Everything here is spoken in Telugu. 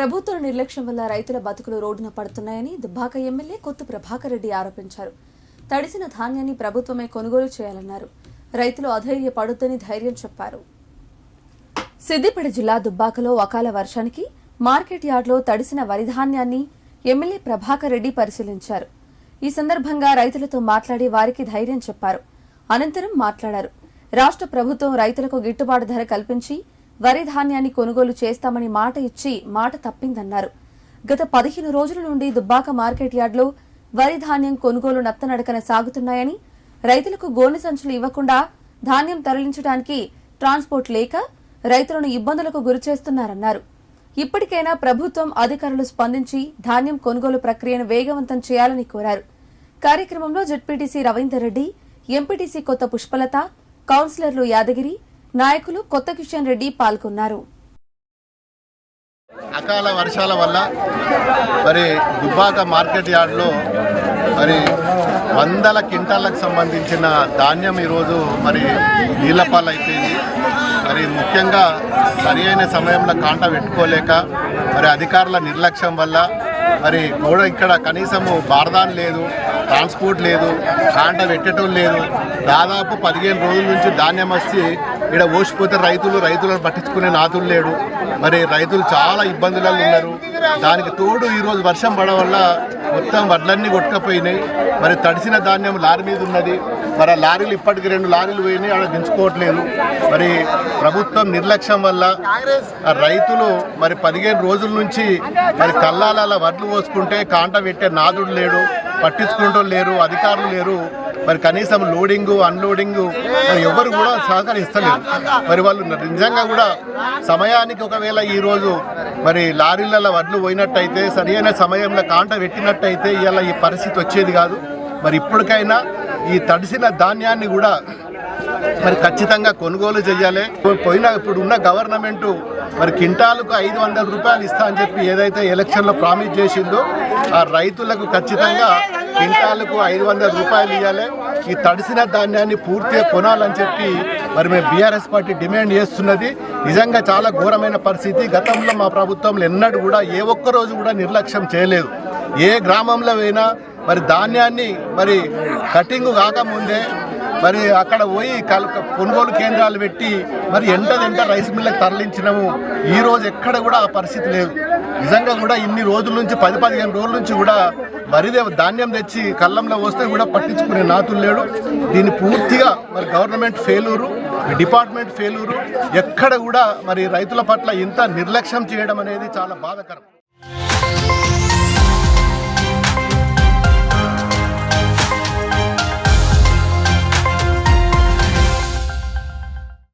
ప్రభుత్వ నిర్లక్ష్యం వల్ల రైతుల బతుకులు రోడ్డున పడుతున్నాయని దుబ్బాక ఎమ్మెల్యే కొత్త ప్రభాకర్ రెడ్డి ఆరోపించారు. తడిసిన ధాన్యాన్ని ప్రభుత్వమే కొనుగోలు చేయాలన్నారు. రైతులు అధైర్య పడుద్దని ధైర్యం చెప్పారు. సిద్దిపేట జిల్లా దుబ్బాకలో అకాల వర్షానికి మార్కెట్ యార్డ్లో తడిసిన వరి ధాన్యాన్ని ఎమ్మెల్యే ప్రభాకర్ రెడ్డి పరిశీలించారు. ఈ సందర్భంగా రైతులతో మాట్లాడి వారికి ధైర్యం చెప్పారు. అనంతరం మాట్లాడారు. రాష్ట్ర ప్రభుత్వం రైతులకు గిట్టుబాటు ధర కల్పించి వరి ధాన్యాన్ని కొనుగోలు చేస్తామని మాట ఇచ్చి మాట తప్పిందన్నారు. గత పదిహేను రోజుల నుండి దుబ్బాక మార్కెట్ యార్డులో వరి ధాన్యం కొనుగోలు నత్తనడకన సాగుతున్నాయని రైతులకు గోనె సంచులు ఇవ్వకుండా ధాన్యం తరలించడానికి ట్రాన్స్పోర్ట్ లేక రైతులను ఇబ్బందులకు గురిచేస్తున్నారన్నారు. ఇప్పటికైనా ప్రభుత్వం అధికారులు స్పందించి ధాన్యం కొనుగోలు ప్రక్రియను వేగవంతం చేయాలని కోరారు. కార్యక్రమంలో జెడ్పీటీసీ రవీందర్ రెడ్డి ఎంపీటీసీ కొత్త పుష్పలత కౌన్సిలర్లు యాదగిరి నాయకులు కొత్త కిషన్ రెడ్డి పాల్గొన్నారు. అకాల వర్షాల వల్ల మరి దుబ్బాక మార్కెట్ యార్డ్లో మరి వందల క్వింటాలకు సంబంధించిన ధాన్యం ఈరోజు మరి నీళ్ళ మరి ముఖ్యంగా సరి అయిన సమయంలో కాంట పెట్టుకోలేక మరి అధికారుల నిర్లక్ష్యం వల్ల మరి కూడా ఇక్కడ కనీసము బారదాన్ లేదు ట్రాన్స్పోర్ట్ లేదు కాంట పెట్టడం లేదు. దాదాపు పదిహేను రోజుల నుంచి ధాన్యం వచ్చి ఇక్కడ ఓసిపోతే రైతులు రైతులను పట్టించుకునే నాతులు లేడు. మరి రైతులు చాలా ఇబ్బందులలో ఉన్నారు. దానికి తోడు ఈరోజు వర్షం పడడం వల్ల మొత్తం వడ్లన్నీ కొట్టుకపోయినాయి. మరి తడిసిన ధాన్యం లారీ మీద ఉన్నది. మరి ఆ లారీలు ఇప్పటికి రెండు లారీలు పోయినాయి అక్కడ దించుకోవట్లేదు. మరి ప్రభుత్వం నిర్లక్ష్యం వల్ల రైతులు మరి పదిహేను రోజుల నుంచి మరి కల్లాల వడ్లు పోసుకుంటే కాంట పెట్టే నాదుడు లేడు పట్టించుకుంటూ లేరు అధికారులు లేరు. మరి కనీసం లోడింగ్ అన్లోడింగ్ మరి ఎవరు కూడా సహకరిస్తలేరు మరి వాళ్ళు నిజంగా కూడా సమయానికి ఒకవేళ ఈరోజు మరి లారీలలో వడ్లు పోయినట్టయితే సరైన సమయంలో కాంట పెట్టినట్టయితే ఇలా ఈ పరిస్థితి వచ్చేది కాదు. మరి ఇప్పటికైనా ఈ తడిసిన ధాన్యాన్ని కూడా మరి ఖచ్చితంగా కొనుగోలు చేయాలి. పోయిన ఇప్పుడు ఉన్న గవర్నమెంట్ మరి కింటాలకు ఐదు వందల రూపాయలు ఇస్తా అని చెప్పి ఏదైతే ఎలక్షన్లో ప్రామిస్ చేసిందో ఆ రైతులకు ఖచ్చితంగా క్వింటాలకు ఐదు వందల రూపాయలు ఇవ్వాలి ఈ తడిసిన ధాన్యాన్ని పూర్తిగా కొనాలని చెప్పి మరి మేము బీఆర్ఎస్ పార్టీ డిమాండ్ చేస్తున్నది. నిజంగా చాలా ఘోరమైన పరిస్థితి. గతంలో మా ప్రభుత్వంలో ఎన్నడూ కూడా ఏ ఒక్క రోజు కూడా నిర్లక్ష్యం చేయలేదు. ఏ గ్రామంలో అయినా మరి ధాన్యాన్ని మరి కటింగ్ కాకముందే మరి అక్కడ పోయి కల కొనుగోలు కేంద్రాలు పెట్టి మరి ఎంటదెంట రైస్ మిల్లకు తరలించినాము ఈ రోజు ఎక్కడ కూడా ఆ పరిస్థితి లేదు. నిజంగా కూడా ఇన్ని రోజుల నుంచి పది పదిహేను రోజుల నుంచి కూడా వరిదే ధాన్యం తెచ్చి కళ్ళంలో వస్తే కూడా పట్టించుకునే నాతులు లేడు. దీన్ని పూర్తిగా మరి గవర్నమెంట్ ఫెయిలూరు డిపార్ట్మెంట్ ఫెయిలూరు ఎక్కడ కూడా మరి రైతుల పట్ల ఇంత నిర్లక్ష్యం చేయడం అనేది చాలా బాధాకరం.